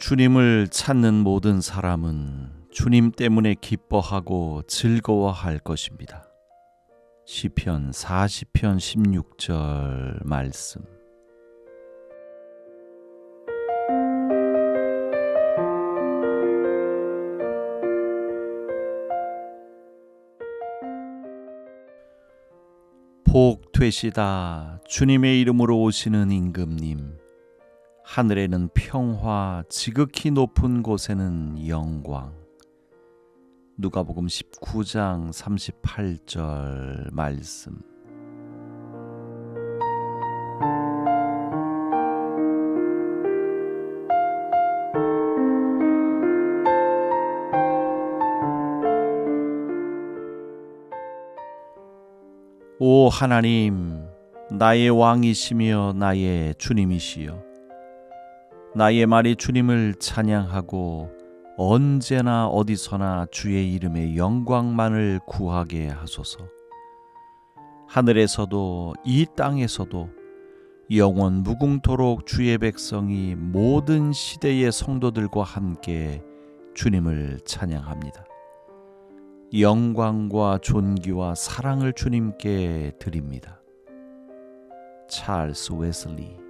주님을 찾는 모든 사람은 주님 때문에 기뻐하고 즐거워할 것입니다. 시편 40편 16절 말씀. 복 되시다 주님의 이름으로 오시는 임금님 하늘에는 평화 지극히 높은 곳에는 영광. 누가복음 19장 38절 말씀. 오 하나님 나의 왕이시며 나의 주님이시여 나의 말이 주님을 찬양하고 언제나 어디서나 주의 이름의 영광만을 구하게 하소서. 하늘에서도 이 땅에서도 영원 무궁토록 주의 백성이 모든 시대의 성도들과 함께 주님을 찬양합니다. 영광과 존귀와 사랑을 주님께 드립니다. 찰스 웨슬리